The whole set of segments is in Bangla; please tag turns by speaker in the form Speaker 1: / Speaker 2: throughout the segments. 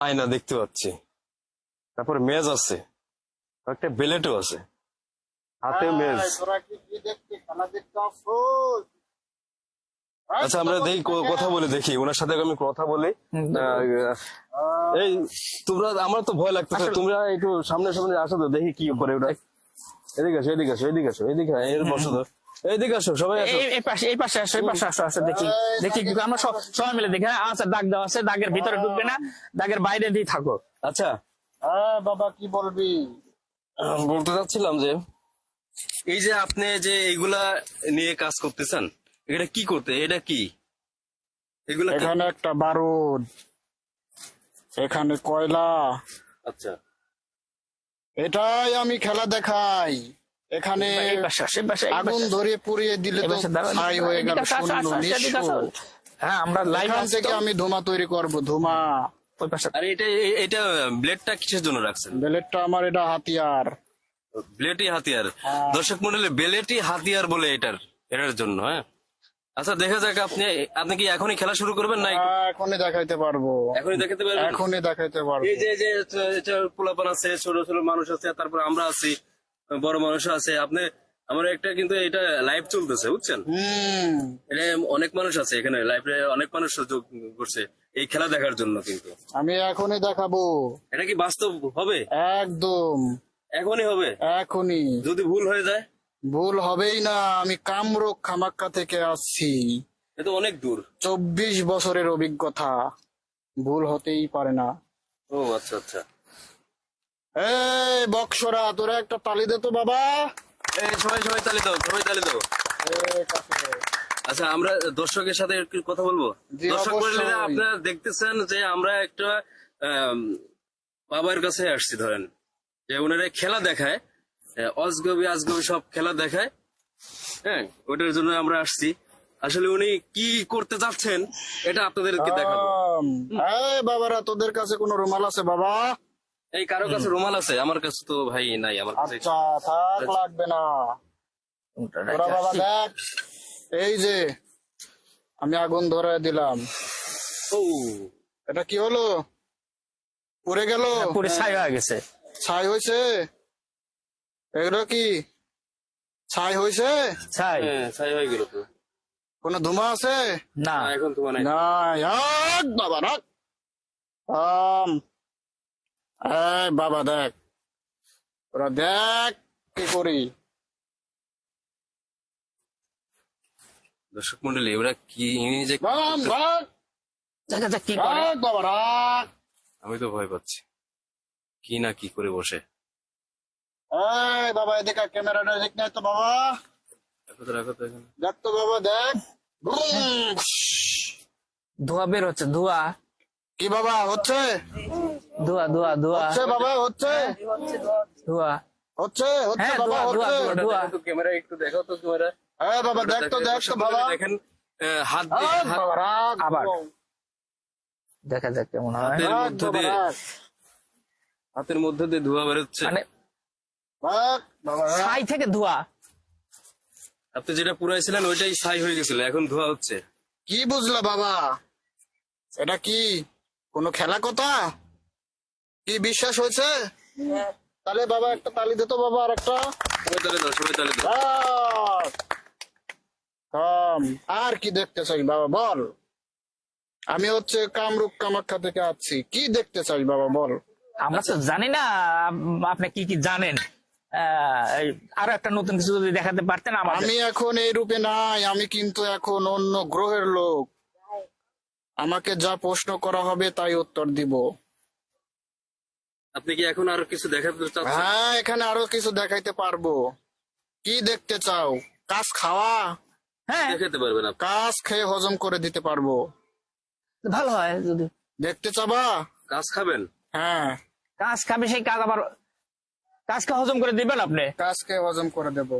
Speaker 1: আয়না দেখতে পাচ্ছি। তারপরে মেজ আছে। একটা বেলেটও আছে। হাতে মেজ। আচ্ছা আমরা দেখি কথা বলে দেখি। ওনার সাথে আমি কথা বলি। এই তোমরা আমার তো ভয় লাগতেছে। তোমরা একটু সামনে সামনে আসো তো দেখি কি করে ওটা এদিকে আসো এদিকে আসো এদিকে আসো এদিকে এর বসো তো। এইদিকে আসো সবাই আসো।
Speaker 2: এই এই পাশে এই পাশে আসো এই পাশে আসো আসো দেখি। দেখি আমরা সব সবাই মিলে দেখি। হ্যাঁ আচ্ছা দাগ দেওয়া আছে দাগের ভিতরে ঢুকবে না দাগের বাইরে দিয়ে থাকো।
Speaker 1: আচ্ছা।
Speaker 3: হ্যাঁ বাবা কি বলবি?
Speaker 1: বলতে চাচ্ছিলাম যে এই যে আপনি যে এইগুলা নিয়ে কাজ করতেছেন এটা কি করতে এটা কি? এগুলা
Speaker 3: এখানে একটা বারুদ এখানে কয়লা।
Speaker 1: আচ্ছা।
Speaker 3: এটাই আমি খেলা দেখাই। এখানে আগুন
Speaker 2: পাশে।
Speaker 3: ধরে পুড়িয়ে দিলে তো ছাই হয়ে গেল শূন্য।
Speaker 2: হ্যাঁ আমরা লাইভ
Speaker 3: থেকে আমি ধোঁয়া তৈরি করব ধোঁয়া।
Speaker 2: ওই পাশে।
Speaker 1: আর এটা এটা ব্লেডটা কিসের জন্য রাখছেন?
Speaker 3: বেলেটটা আমার এটা হাতিয়ার।
Speaker 1: ব্লেডই হাতিয়ার। দর্শক মন্ডলী বেলেটই হাতিয়ার বলে এটার এটার জন্য হ্যাঁ? আচ্ছা দেখা যাক আপনি আপনি কি এখনই খেলা শুরু করবেন না
Speaker 3: হ্যাঁ, এখনই দেখাইতে পারব।
Speaker 1: এখনই দেখাতে পারবেন?
Speaker 3: এখনই দেখাইতে পারব।
Speaker 1: এই যে যে এটা পোলাপান আছে ছোট ছোট মানুষ আছে তারপর আমরা আছি। বড় মানুষ আছে। আপনি আমার একটা কিন্তু এটা লাইভ চলতেছে বুঝছেন? এটা অনেক মানুষ আছে এখানে লাইভে অনেক মানুষ যোগ করছে এই খেলা দেখার জন্য কিন্তু।
Speaker 3: আমি এখনই দেখাবো।
Speaker 1: এটা কি বাস্তব হবে?
Speaker 3: একদম।
Speaker 1: এখনই হবে?
Speaker 3: এখনই।
Speaker 1: যদি ভুল হয়ে যায়?
Speaker 3: ভুল হবেই না আমি কামরূপ খামাক্কা থেকে আসছি।
Speaker 1: এ তো অনেক দূর।
Speaker 3: চব্বিশ বছরের অভিজ্ঞতা। ভুল হতেই পারে না।
Speaker 1: ও আচ্ছা আচ্ছা।
Speaker 3: এই বক্সরা তোরা একটা তালি দে তো বাবা।
Speaker 1: এই সবাই সবাই তালি দাও সবাই তালি দাও। আচ্ছা আমরা দর্শকের সাথে একটু কথা বলব? দর্শক। আপনারা দেখতেছেন যে আমরা একটা বাবার কাছে আসছি ধরেন। যে ওনারা খেলা দেখায় অজগবি আজগবি সব খেলা দেখায়। হ্যাঁ ওটার জন্য আমরা আসছি। আসলে উনি কি করতে চাচ্ছেন এটা আপনাদেরকে দেখাবো।
Speaker 3: বাবারা তোদের কাছে কোনো রুমাল আছে বাবা?
Speaker 1: এই কারও কাছে রুমাল আছে? আমার কাছে তো ভাই নাই আমার কাছে
Speaker 3: আচ্ছা থাক লাগবে না। তোরা বাবা দেখ এই যে আমি আগুন ধরে দিলাম।
Speaker 1: ও।
Speaker 3: এটা কি হলো? পড়ে গেল?
Speaker 2: পুরো ছাই হয়ে গেছে।
Speaker 3: ছাই হয়েছে? এগুলো কি? ছাই হয়েছে?
Speaker 2: ছাই।
Speaker 1: হ্যাঁ ছাই হয়ে গেল তো।
Speaker 3: কোনো ধুমা আছে?
Speaker 2: না।
Speaker 1: না, এখন মানে
Speaker 3: নাই। আগ বাবা রাখ। আম। এই বাবা দেখ। ওরা দেখ কি করি।
Speaker 1: দর্শক মন্ডলী ওরা কি ইনি যে
Speaker 2: কি করে?
Speaker 1: আমি তো ভয় পাচ্ছি। কি না কি করে বসে?
Speaker 3: এই বাবা এদিকে ক্যামেরাটা দেখ নাই তো বাবা।
Speaker 1: রাখো তো রাখো তো
Speaker 3: দেখ তো বাবা দেখ। বুম।
Speaker 2: ধোয়া বের হচ্ছে ধোয়া।
Speaker 3: কি বাবা হচ্ছে?
Speaker 2: ধোয়া ধোয়া ধোয়া।
Speaker 3: হচ্ছে বাবা হচ্ছে।
Speaker 2: ধোয়া।
Speaker 3: হচ্ছে হচ্ছে
Speaker 2: হ্যাঁ,
Speaker 3: বাবা হচ্ছে।
Speaker 1: ক্যামেরা একটু দেখো তো ক্যামেরা
Speaker 3: হ্যাঁ বাবা দেখ তো দেখ তো বাবা।
Speaker 1: দেখেন হাত দিয়ে হাত-
Speaker 2: আবার। দেখা যাক কেমন হয়।
Speaker 1: হাতের মধ্যে দিয়ে। হাতের মধ্যে দিয়ে ধোয়া বেরোচ্ছে।
Speaker 2: মানে ছাই থেকে ধোয়া।
Speaker 1: আপনি যেটা পুরাইছিলেন ওইটাই ছাই হয়ে গেছিল এখন ধোয়া হচ্ছে।
Speaker 3: কি বুঝলা বাবা? এটা কি কোনো খেলা কথা কি বিশ্বাস হয়েছে? তাহলে বাবা একটা তালি দিত বাবা আর একটা। আর কি দেখতে চাই বাবা বল। আমি হচ্ছে কামরূপ কামাখ্যা থেকে আসছি। কি দেখতে চাই বাবা বল।
Speaker 2: আমরা তো জানি না আপনি কি কি জানেন? আর একটা নতুন কিছু যদি দেখাতে পারতেন
Speaker 3: আমি এখন এই রূপে নাই আমি কিন্তু এখন অন্য গ্রহের লোক। আমাকে যা প্রশ্ন করা হবে তাই উত্তর দিব।
Speaker 1: আপনি কি এখন আর কিছু দেখাতে চাচ্ছেন
Speaker 3: হ্যাঁ এখানে আরও কিছু দেখাইতে পারব কি দেখতে চাও কাজ খাওয়া
Speaker 2: হ্যাঁ
Speaker 1: দেখাতে পারবেন আপনি
Speaker 3: কাজ খেয়ে হজম করে দিতে পারব
Speaker 2: ভালো হয় যদি
Speaker 3: দেখতে চাবা
Speaker 1: কাজ খাবেন
Speaker 3: হ্যাঁ
Speaker 2: কাজ খাবে সেই কাজ আবার কাজকে হজম করে দিবেন আপনি
Speaker 3: কাজ খেয়ে হজম করে দেব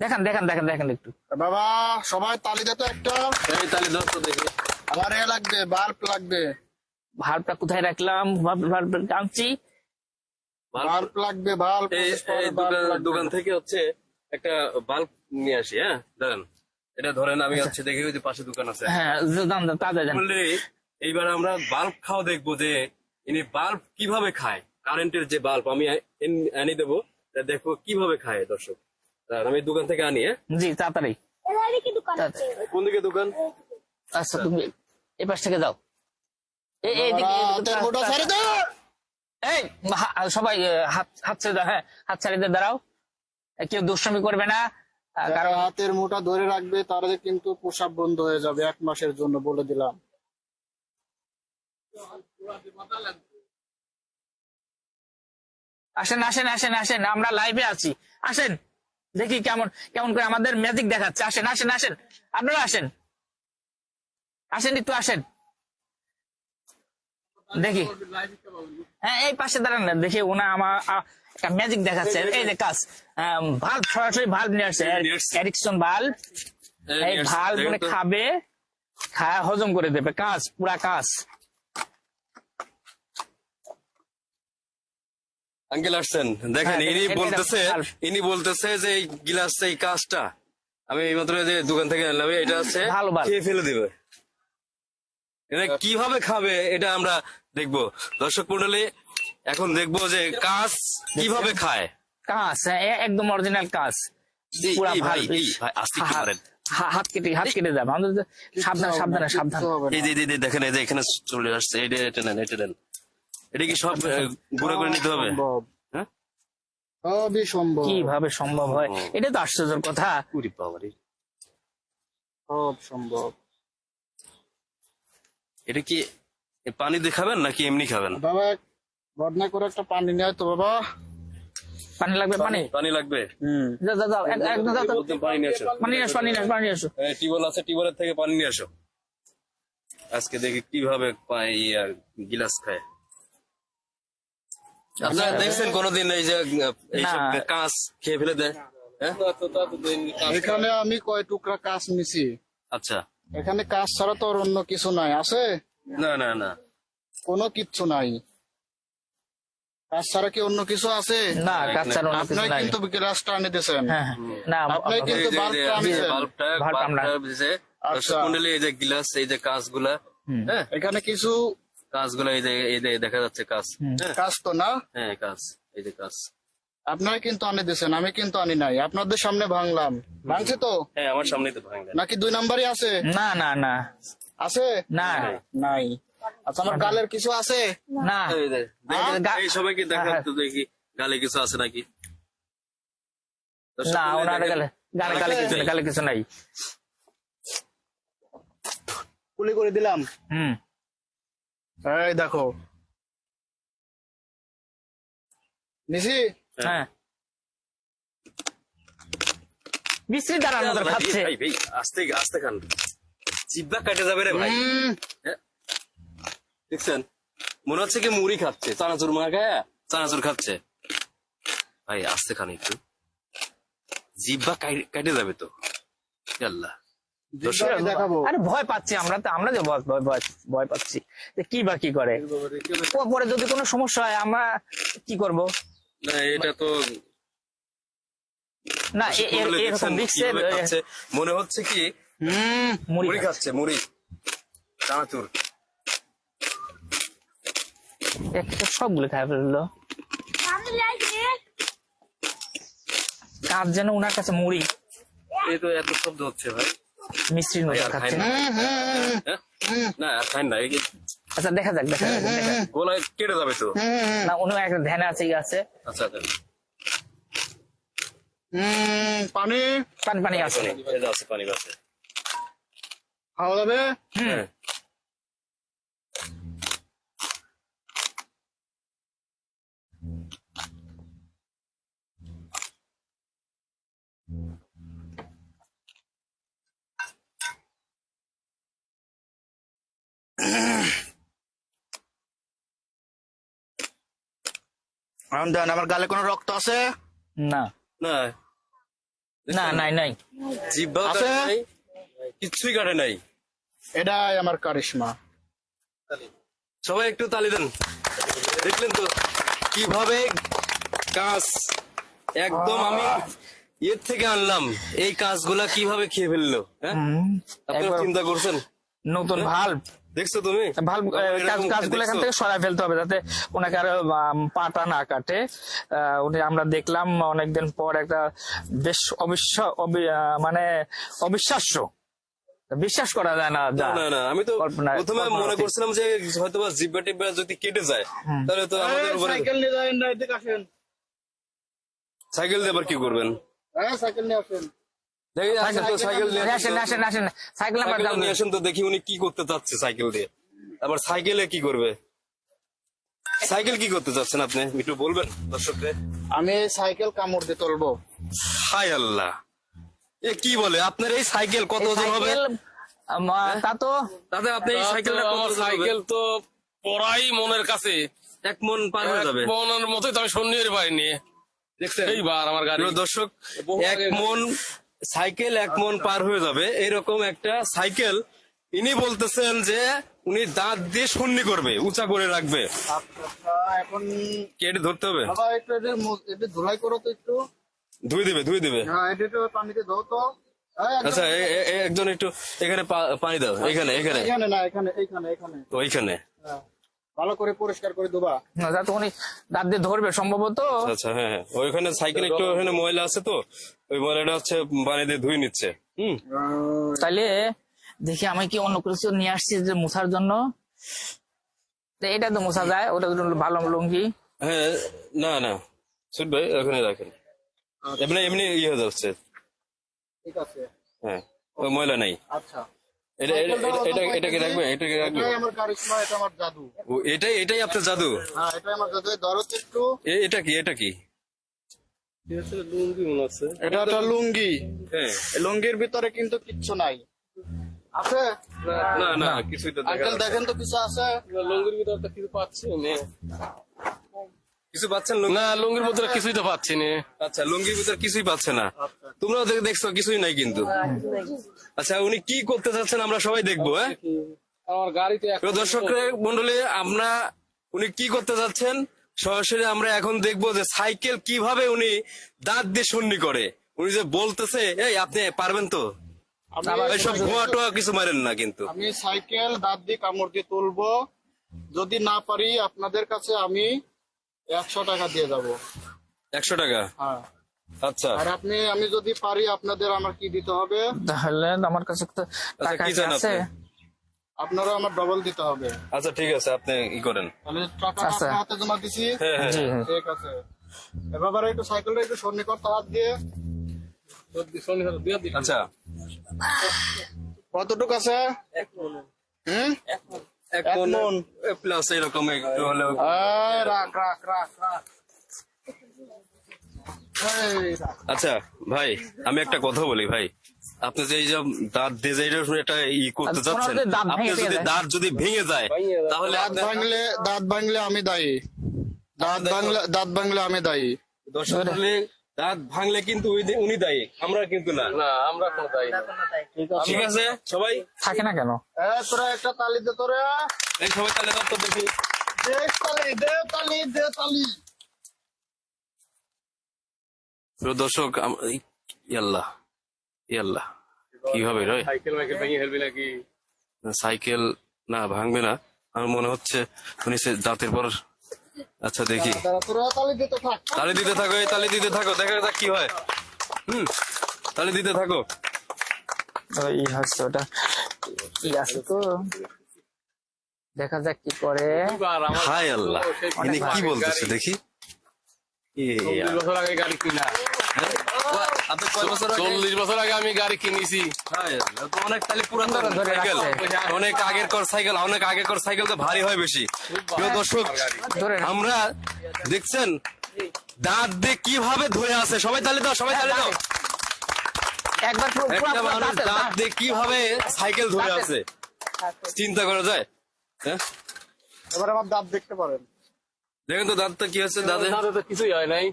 Speaker 2: দেখেন দেখেন দেখেন দেখেন একটু
Speaker 3: বাবা সবাই তালি তো একটা
Speaker 1: এই তালে দাও তো দেখি
Speaker 3: আমার এ লাগবে বাল্ব লাগবে
Speaker 2: ভালটা কোথায় রাখলাম ভাব আনছি
Speaker 3: বাল্ব লাগবে বাল্ব
Speaker 1: এই এই দোকান থেকে হচ্ছে একটা বাল্ব নিয়ে আসি হ্যাঁ? দাঁড়ান। এটা ধরেন আমি হচ্ছে দেখি ওই যে পাশে দোকান আছে।
Speaker 2: হ্যাঁ
Speaker 1: বললে এইবার আমরা বাল্ব খাওয়া দেখব যে ইনি বাল্ব কীভাবে খায় কারেন্টের যে বাল্ব আমি এন- এনে দেবো তা দেখো কীভাবে খায় দর্শক। আমি দোকান থেকে আনি হ্যাঁ?
Speaker 2: জি তাড়াতাড়ি।
Speaker 1: কোন দিকে দোকান?
Speaker 2: আচ্ছা তুমি এই পাশ থেকে যাও। এই এই দিকে- এই সবাই হাত হাত ছেড়ে হ্যাঁ হাত ছেড়ে দিয়ে দাঁড়াও। কেউ দুষ্টমি করবে না কারণ
Speaker 3: হাতের মুঠা ধরে রাখবে তারা কিন্তু প্রসাব বন্ধ হয়ে যাবে এক মাসের জন্য বলে দিলাম।
Speaker 2: আসেন আসেন আসেন আসেন আমরা লাইভে আছি। আসেন দেখি কেমন কেমন করে আমাদের ম্যাজিক দেখাচ্ছে। আসেন আসেন আসেন আপনারা আসেন। আসেন একটু আসেন। দেখি। হ্যাঁ এই পাশে দাঁড়ান না দেখি ওনা আমার একটা ম্যাজিক দেখাচ্ছে। এই যে কাজ। ভাল্ব সরাসরি ভাল্ব নিয়ে আসছে। এরিকসন ভাল্ব এই ভাল্ব মানে খাবে খায় হজম করে দেবে। কাজ পুরা কাজ।
Speaker 1: আঙ্কেল আসছেন। দেখেন
Speaker 2: হ্যাঁ,
Speaker 1: ইনি বলতেছে। ইনি বলতেছে যে এই গিলাস এই কাজটা আমি এই মাত্র যে দোকান থেকে আনলাম এটা
Speaker 2: বাল্ব।
Speaker 1: খেয়ে ফেলে দিবে। এটা কীভাবে খাবে এটা আমরা দেখব। দর্শক মন্ডলী এখন দেখব যে কাজ কীভাবে খায়।
Speaker 2: কাজ হ্যাঁ, একদম অরিজিনাল কাজ পুরা
Speaker 1: ভাই, ভাই, আস্তে একটু
Speaker 2: হা-
Speaker 1: মারেন।
Speaker 2: হা- হাত কেটে হাত কেটে যাবে আমাদের তো সাবধানে সাবধানে সাবধান।
Speaker 3: কিচ্ছু হবে না।
Speaker 1: এই যে এই যে- এই যে দেখেন এই যে এখানে চলে আসছে এটা এটা নেন এটা নেন। এটা কি সব গুঁড়ো করে নিতে হবে? হ্যাঁ?
Speaker 3: সবই সম্ভব।
Speaker 2: কীভাবে সম্ভব হয়? এটা তো আশ্চর্যের কথা।
Speaker 3: সব সম্ভব।
Speaker 1: এটা কি পানি দিয়ে খাবেন নাকি এমনি খাবেন?
Speaker 3: বাবা বদনা করে একটা পানি নেয় তো বাবা।
Speaker 2: পানি লাগবে পানি?
Speaker 1: পানি লাগবে?
Speaker 3: হুম।
Speaker 2: যাও যাও যাও এক- একদম যাও যাও।
Speaker 1: পানি নিয়ে আসো।
Speaker 2: পানি নিয়ে আসো পানি নিয়ে আসো পানি নিয়ে আসো।
Speaker 1: টিউবওয়েল আছে টিউবওয়েলের থেকে পানি নিয়ে আসো। আজকে দেখি কীভাবে আর গিলাস খায়। আপনারা দেখছেন কোনোদিন এই যে কাঁচ খেয়ে ফেলে দেয়? হ্যাঁ?
Speaker 3: এখানে আমি কয় টুকরা কাজ নিছি।
Speaker 1: আচ্ছা।
Speaker 3: এখানে কাজ ছাড়া তো আর অন্য কিছু নাই আছে?
Speaker 1: না না না।
Speaker 3: কোনো কিচ্ছু নাই। কাজ ছাড়া কি অন্য কিছু আছে?
Speaker 2: না কাজ ছাড়ো কিছু নাই।
Speaker 3: কিন্তু গ্লাসটা আনে দিয়েছেন।
Speaker 2: না
Speaker 3: আপনি কিন্তু
Speaker 1: যে- এই
Speaker 3: বাল্বটা
Speaker 1: আমি
Speaker 3: আনছেন।
Speaker 2: বাল্ব আমরা।
Speaker 3: আচ্ছা।
Speaker 1: কুণ্ডলি এই যে গিলাস এই যে কাঁচগুলা হ্যাঁ?
Speaker 3: এখানে কিছু
Speaker 1: কাঁচগুলা এই যে এই যে দেখা যাচ্ছে কাঁচ হ্যাঁ
Speaker 3: কাজ তো না?
Speaker 1: হ্যাঁ কাঁচ এই যে কাঁচ
Speaker 3: আপনারা কিন্তু আনে দিয়েছেন আমি কিন্তু আনি নাই। আপনাদের সামনে ভাঙলাম। ভাঙছে তো?
Speaker 1: হ্যাঁ আমার সামনেই তো ভাঙলেন।
Speaker 3: নাকি দুই নাম্বারই আছে?
Speaker 2: না না না।
Speaker 3: আছে?
Speaker 2: না।
Speaker 3: নাই। আচ্ছা আমার গালের কিছু আছে?
Speaker 2: না।
Speaker 1: এই যে, দেখেন,
Speaker 2: গা-
Speaker 1: এই সবাইকে দেখান
Speaker 2: হ্যাঁ।
Speaker 1: তো দেখি গালে কিছু আছে নাকি?
Speaker 2: না ওনার গালে গালে গালে কিছু গালে কিছু নাই।
Speaker 3: কুলি করে দিলাম।
Speaker 2: হুম।
Speaker 3: এই দেখো। নিশি?
Speaker 2: হ্যাঁ। খাচ্ছে।
Speaker 1: আস্তে আস্তে খান। জিব্বা কাটে যাবে রে ভাই। হ্যাঁ? দেখছেন? মনে হচ্ছে কি মুড়ি খাচ্ছে চানাচুর চানাচুর খাচ্ছে। ভাই আস্তে খান একটু। জিব্বা কেটে যাবে তো। আল্লাহ
Speaker 2: আরে ভয় পাচ্ছি আমরা তো আমরা যে ভয় ভয় ভয়- ভয় পাচ্ছি। কি বা কি করে? পরে যদি কোনো সমস্যা হয় আমরা কি করব?
Speaker 1: না এটা তো
Speaker 2: না এরকম
Speaker 1: মনে হচ্ছে কি
Speaker 3: হুম
Speaker 2: মুড়ি খাচ্ছে।
Speaker 1: মুড়ি। চানাচুর।
Speaker 2: একটা সবগুলো খাই ফেলল কাজ যেন ওনার কাছে মুড়ি।
Speaker 1: এই তো এত শব্দ হচ্ছে ভাই। ভাই
Speaker 2: মতো
Speaker 1: খাই
Speaker 2: খাচ্ছে।
Speaker 1: না।
Speaker 3: হুম,
Speaker 1: হ্যাঁ? না খাই না এই যে
Speaker 2: আচ্ছা দেখা যাক দেখা যাক দেখা
Speaker 1: গলায় কেটে যাবে তো?
Speaker 2: না উনি একটা ধ্যানে আছে ইয়ে আছে।
Speaker 1: আচ্ছা আচ্ছা।
Speaker 3: হুম, পানি?
Speaker 2: পানি পানি আছে।
Speaker 1: পানি, এই যে আছে পানি আছে।
Speaker 3: খাওয়া যাবে?
Speaker 1: হ্যাঁ।
Speaker 3: দেন আমার গালে কোনো রক্ত আছে?
Speaker 2: না।
Speaker 1: না
Speaker 2: না নাই নাই।
Speaker 1: জিব্বাও
Speaker 3: আছে?
Speaker 1: কিচ্ছুই কাটে নাই?
Speaker 3: এটাই আমার কারিশমা।
Speaker 1: সবাই একটু তালি দেন। দেখলেন তো কীভাবে কাজ একদম আমি এর থেকে আনলাম। এই কাজগুলা কীভাবে খেয়ে ফেলল হ্যাঁ?
Speaker 2: হুম,
Speaker 1: আপনারা চিন্তা করছেন?
Speaker 2: নতুন ভাল্ব।
Speaker 1: দেখছ তুমি?
Speaker 2: কাজগুলো এখান থেকে সরাই ফেলতে হবে যাতে ওনাকে আরও পাটা না কাটে। আহ, উনি আমরা দেখলাম অনেকদিন পর একটা বেশ অবিশ্বাস মানে অবিশ্বাস্য। বিশ্বাস করা যায় না
Speaker 1: না না আমি তো প্রথমে মনে করছিলাম যে হয়তো বা জিব্বা টিব্বা যদি কেটে যায় তাহলে তো আমাদের উপরে
Speaker 3: সাইকেল নিয়ে যাবেন না এদিকে আসেন।
Speaker 1: সাইকেল দিয়ে আবার কি করবেন?
Speaker 3: হ্যাঁ সাইকেল নিয়ে আসেন।
Speaker 1: দেখি নিয়ে। নিয়ে উনি কি করতে চাচ্ছে সাইকেল দিয়ে। আবার সাইকেলে কি করবে? সাইকেল কি করতে চাচ্ছেন আপনি? একটু বলবেন দর্শকদের।
Speaker 3: আমি সাইকেল কামড় দিয়ে তুলবো।
Speaker 1: হাই আল্লাহ। এ কি বলে? আপনার এই সাইকেল কত ওজন হবে
Speaker 2: তা তো
Speaker 1: তাতে আপনি এই সাইকেলটা কত
Speaker 4: আমার সাইকেল তো পড়াই মনের কাছে।
Speaker 1: এক মন পার হয়ে যাবে।
Speaker 4: মনের মতোই তো আমি সন্নির পাইনি
Speaker 1: দেখছেন?
Speaker 4: এইবার আমার গাড়ি।
Speaker 1: দর্শক এক মন সাইকেল এক মন পার হয়ে যাবে। এরকম একটা সাইকেল। ইনি বলতেছেন যে উনি দাঁত দিয়ে শূন্য করবে উঁচা করে রাখবে।
Speaker 3: আচ্ছা এখন
Speaker 1: কেটে ধরতে হবে।
Speaker 3: বাবা একটু এটা ধুলাই করো তো একটু।
Speaker 1: ধুই দিবে ধুই দিবে।
Speaker 3: হ্যাঁ এটা একটু পানিতে ধো তো। হ্যাঁ,
Speaker 1: আচ্ছা একজন একটু এখানে পানি দাও এখানে এখানে।
Speaker 3: এখানে না এখানে এইখানে এখানে।
Speaker 1: তো ওইখানে।
Speaker 3: হ্যাঁ। ভালো করে পরিষ্কার করে দেবা
Speaker 2: যাতে উনি দাঁত দিয়ে ধরবে সম্ভবত
Speaker 1: আচ্ছা হ্যাঁ হ্যাঁ। ওইখানে সাইকেল একটু ওখানে ময়লা আছে তো ওই ময়লাটা হচ্ছে পানি দিয়ে ধুই নিচ্ছে। হুম।
Speaker 2: তাইলে দেখি আমি কি অন্য কিছু নিয়ে আসছি যে মুছার জন্য? এটা তো মোছা যায় ওটা তো ভালো লুঙ্গি।
Speaker 1: হ্যাঁ না না। সুট ভাই ওখানে রাখেন। এমনি এমনি ইয়ে হয়ে যাচ্ছে।
Speaker 3: ঠিক আছে।
Speaker 1: হ্যাঁ ওই ময়লা নাই।
Speaker 3: আচ্ছা।
Speaker 1: এটা কি রাখবে এটা কি রাখবে
Speaker 3: এটাই আমার কারিশমা এটা আমার জাদু।
Speaker 1: ও, এটাই এটাই আপনার জাদু?
Speaker 3: হ্যাঁ এটাই আমার জাদু। ধরো একটু।
Speaker 1: এটা কি? এটা কি?
Speaker 3: এটা একটা লুঙ্গি
Speaker 1: হ্যাঁ।
Speaker 3: লুঙ্গির ভিতরে কিন্তু কিচ্ছু নাই। আছে?
Speaker 1: না না কিছুই তো দেখা
Speaker 3: দেখেন তো কিছু আছে?
Speaker 4: লুঙ্গির ভিতরে তো কিছু পাচ্ছি না
Speaker 1: কিছু পাচ্ছেন
Speaker 4: না লুঙ্গির ভিতরে কিছুই তো পাচ্ছি না
Speaker 1: আচ্ছা লুঙ্গির ভিতর কিছুই পাচ্ছে না। তোমরাও দেখছ কিছুই নাই কিন্তু। আচ্ছা উনি কি করতে চাচ্ছেন আমরা সবাই দেখব হ্যাঁ?
Speaker 4: আমার গাড়িতে
Speaker 1: দর্শক মন্ডলী আমরা উনি কি করতে যাচ্ছেন সরাসরি আমরা এখন দেখব যে সাইকেল কীভাবে উনি দাঁত দিয়ে শূন্য করে। উনি যে বলতেছে এই আপনি পারবেন তো? এইসব টোয়া কিছু মারেন না কিন্তু।
Speaker 3: আমি সাইকেল দাঁত দিয়ে কামড় দিয়ে তুলবো। যদি না পারি আপনাদের কাছে আমি একশো টাকা দিয়ে যাব।
Speaker 1: একশো টাকা?
Speaker 3: হ্যাঁ।
Speaker 1: আচ্ছা।
Speaker 3: আর আপনি আমি যদি পারি আপনাদের আমার কি দিতে হবে?
Speaker 2: তাহলে আমার কাছে তো টাকা
Speaker 1: কি
Speaker 2: কি
Speaker 1: চান
Speaker 2: আছে?
Speaker 3: আপনারা আমার ডবল দিতে হবে।
Speaker 1: আচ্ছা ঠিক আছে আপনি ই করেন।
Speaker 3: তাহলে টাকা
Speaker 2: আচ্ছা।
Speaker 3: আপনার হাতে জমা দিছি।
Speaker 1: হ্যাঁ হ্যাঁ
Speaker 3: ঠিক আছে। এবার একটু সাইকেলটা একটু সন্নি করতে হাত দিয়ে।
Speaker 1: আচ্ছা।
Speaker 3: কতটুকু আছে? হুম?
Speaker 1: এক
Speaker 3: এক।
Speaker 1: প্লাস এরকম একটু হলেও
Speaker 3: রাখ রাখ রাখ রাখ।
Speaker 1: আচ্ছা ভাই আমি একটা কথা বলি ভাই। আপনি যে এই যে দাঁত দিয়ে যে এটা একটা ই করতে
Speaker 2: আচ্ছা,
Speaker 1: চাচ্ছেন আপনি যদি দাঁত যদি ভেঙে যায় তাহলে
Speaker 3: দাঁত ভাঙলে দাঁত ভাঙলে আমি দায়ী। দাঁত ভাঙলে দাঁত ভাঙলে আমি দায়ী।
Speaker 1: দর্শক দাঁত ভাঙলে কিন্তু উনি- দায়ী আমরা কিন্তু না।
Speaker 4: না আমরা কোনো দায়ী না।
Speaker 1: ঠিক আছে। সবাই?
Speaker 2: থাকে না কেন?
Speaker 3: তোরা একটা তালি দে তোরা।
Speaker 1: এই সবাই দাঁত তো দেখি।
Speaker 3: দে তালি দে তালি দে তালি।
Speaker 1: প্রিয় দর্শক ইয়াল্লাহ ইয়াল্লাহ কি হবে রে?
Speaker 4: সাইকেল মাইকেল ভেঙে ফেলবি নাকি?
Speaker 1: সাইকেল না ভাঙবে না। আমার মনে হচ্ছে উনি সে দাঁতের পর আচ্ছা দেখি।
Speaker 3: তালে দিতে থাক।
Speaker 1: তালি দিতে থাকো এই তালি দিতে থাকো দেখা যাক কি হয়। হুম তালি দিতে থাকো।
Speaker 2: ওই হচ্ছে ওটা। কি আছে তো। দেখা যাক কি করে।
Speaker 1: হায় আল্লাহ ইনি কি বলতেছে দেখি। এ,
Speaker 4: বছর আগে গাড়ি কিনা
Speaker 1: হ্যাঁ? আপনি কয় বছর আগে?
Speaker 4: চল্লিশ বছর আগে আমি গাড়ি কিনেছি।
Speaker 1: হায় অনেক তাহলে সাইকেল। আগের কর সাইকেল অনেক আগের কর সাইকেল তো ভারী হয় বেশি। দর্শক আমরা দেখছেন দাঁত দিয়ে কীভাবে ধরে আছে। সবাই তালে দাও সবাই তালে দাও।
Speaker 2: একবার
Speaker 1: মানুষ
Speaker 2: দাঁত
Speaker 1: দিয়ে কীভাবে সাইকেল ধরে আছে? চিন্তা করা যায়? হ্যাঁ?
Speaker 3: এবার আমার দাঁত দেখতে পারেন।
Speaker 1: দেখেন তো দাঁতটা কি হচ্ছে দাঁতে?
Speaker 4: কিছুই হয় নাই।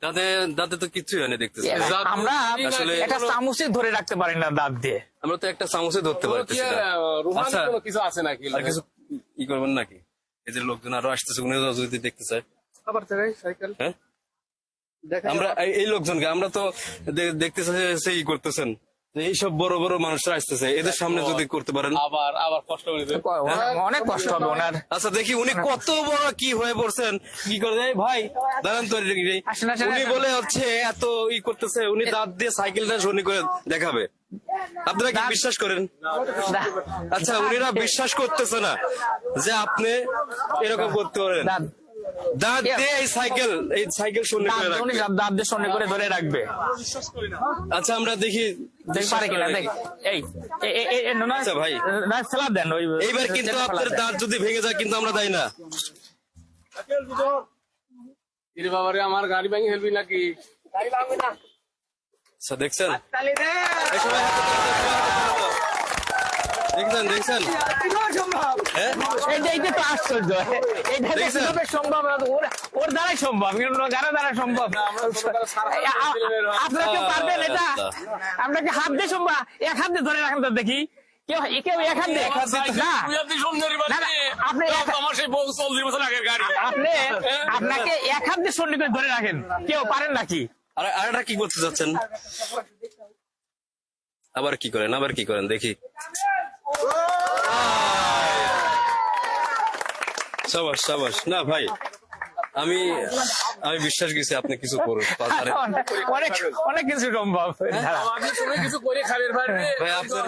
Speaker 1: দাঁতে দাঁতে তো কিচ্ছুই হয় না দেখতেছি।
Speaker 2: আমরা
Speaker 1: আসলে-
Speaker 2: একটা চামচে ধরে রাখতে পারি না দাঁত দিয়ে।
Speaker 1: আমরা তো একটা চামচে ধরতে পারতেছি
Speaker 4: আর,
Speaker 1: না।
Speaker 4: আহ, রুহানি
Speaker 1: আচ্ছা।
Speaker 4: কিছু আছে নাকি?
Speaker 1: আর কিছু ই করবেন নাকি? এই যে লোকজন আরও আসতেছে উনি যদি দেখতে চায়।
Speaker 3: আবার সাইকেল।
Speaker 1: হ্যাঁ? আমরা এই- এই লোকজনকে আমরা তো দেখতেছে সেই করতেছেন। এইসব বড় বড় মানুষরা আসতেছে। এদের সামনে যদি করতে পারেন।
Speaker 4: আবার আবার কষ্ট
Speaker 2: অনেক কষ্ট হবে ওনার।
Speaker 1: আচ্ছা দেখি উনি কত বড় কি হয়ে পড়ছেন। কি করে ভাই দাঁড়ান তো উনি বলে হচ্ছে এত ই করতেছে উনি দাঁত দিয়ে সাইকেলটা শনি করে দেখাবে। আপনারা কি বিশ্বাস করেন? আচ্ছা উনিরা বিশ্বাস করতেছে না যে আপনি এরকম করতে পারেন।
Speaker 2: দাঁত
Speaker 1: দাঁত দিয়ে এই সাইকেল এই সাইকেল শূন্য করে
Speaker 2: দাঁত-
Speaker 1: রাখবে।
Speaker 2: দাঁত দিয়ে সন্নি করে ধরে রাখবে।
Speaker 1: আচ্ছা আমরা দেখি
Speaker 2: দেখ পারে কিনা দেখ। এই এ- এ- এ- এ- না,
Speaker 1: আচ্ছা, ভাই।
Speaker 2: না, ফেলা দেন ওই
Speaker 1: এইবার কিন্তু আপনার দাঁত যদি ভেঙে যায় কিন্তু আমরা দেয় না।
Speaker 4: বাবারে আমার গাড়ি ভেঙে ফেলবি নাকি?
Speaker 1: আচ্ছা দেখছেন? দেখছেন দেখছেন? হ্যাঁ?
Speaker 2: এইটা তো আশ্চর্য। ওর ওর দ্বারাই সম্ভব। কিন্তু দ্বারা সম্ভব। এই, আ- আ- আপনারা কেউ পারবেন এটা? আপনাকে হাত দিয়ে সম্ভব এক হাত দিয়ে ধরে রাখেন তো দেখি। আপনাকে এক হাত দিয়ে সন্নি করে ধরে রাখেন। কেউ পারেন নাকি?
Speaker 1: আর আরেকটা কি করতে চাচ্ছেন? আবার কি করেন? আবার কি করেন? দেখি। সাবাস সাবাস। না ভাই আমি আমি বিশ্বাস গেছি আপনি কিছু করুন।
Speaker 2: অনেক কিছু সম্ভব দাঁড়া।
Speaker 4: আপনি তুমি কিছু করে খাবেন ভাই।
Speaker 1: ভাই আপনার